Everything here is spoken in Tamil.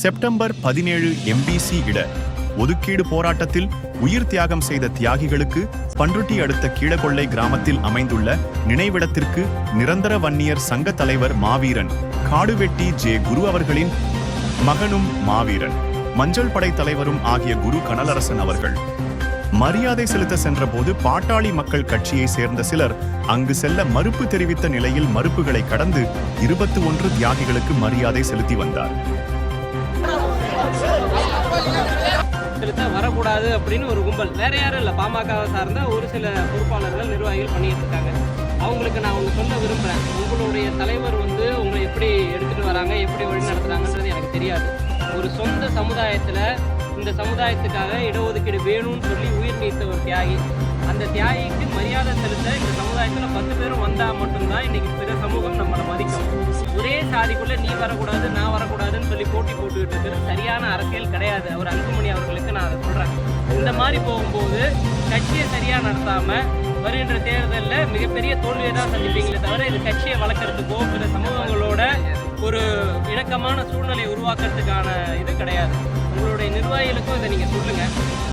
செப்டம்பர் பதினேழு எம்பிசி இட ஒதுக்கீடு போராட்டத்தில் உயிர் தியாகம் செய்த தியாகிகளுக்கு பன்ருட்டி அடுத்த கீழகொள்ளை கிராமத்தில் அமைந்துள்ள நினைவிடத்திற்கு நிரந்தர வன்னியர் சங்க தலைவர் மாவீரன் காடுவெட்டி ஜே குரு அவர்களின் மகனும் மாவீரன் மஞ்சள் படை தலைவரும் ஆகிய குரு கனலரசன் அவர்கள். மரியாதை செலுத்த சென்றபோது பாட்டாளி மக்கள் கட்சியை சேர்ந்த சிலர் அங்கு செல்ல மறுப்பு தெரிவித்த நிலையில் மறுப்புகளை கடந்து இருபத்தி ஒன்று தியாகிகளுக்கு மரியாதை செலுத்தி வந்தார். வரக்கூடாது அப்படின்னு ஒரு கும்பல். வேற யாரும் இல்லை. பாமகவை சார்ந்த ஒரு சில பொறுப்பாளர்கள் நிர்வாகிகள் பண்ணிட்டு இருக்காங்க. அவங்களுக்கு நான் ஒன்று சொல்ல விரும்புகிறேன் உங்களுடைய தலைவர் வந்து உங்களை எப்படி எடுத்துட்டு வராங்க எப்படி வழி நடத்துறாங்கன்றது எனக்கு தெரியாது. ஒரு சொந்த சமுதாயத்தில் இந்த சமுதாயத்துக்காக இடஒதுக்கீடு வேணும்னு சொல்லி உயிர் நீத்த ஒரு தியாகி அந்த தியாகிக்கு மரியாதை செலுத்த இந்த சமுதாயத்தில் பத்து பேரும் வந்தால் மட்டும்தான் இன்னைக்கு பிற சமூகம் நம்மளை மதிக்க ஜாதிக்குள்ளே நீ வரக்கூடாது நான் வரக்கூடாதுன்னு சொல்லி போட்டி போட்டுக்கிட்டு இருக்கிறது சரியான அரசியல் கிடையாது. அவர் அன்புமணி அவர்களுக்கு நான் அதை சொல்கிறேன் இந்த மாதிரி போகும்போது கட்சியை சரியாக நடத்தாமல் வருகின்ற தேர்தலில் மிகப்பெரிய தோல்வியை தான் சந்திப்பீங்களே தவிர இது கட்சியை வளர்க்குறதுக்கோ பிற சமூகங்களோட ஒரு இணக்கமான சூழ்நிலையை உருவாக்குறதுக்கான இது கிடையாது. உங்களுடைய நிர்வாகிகளுக்கும் இதை நீங்கள் சொல்லுங்கள்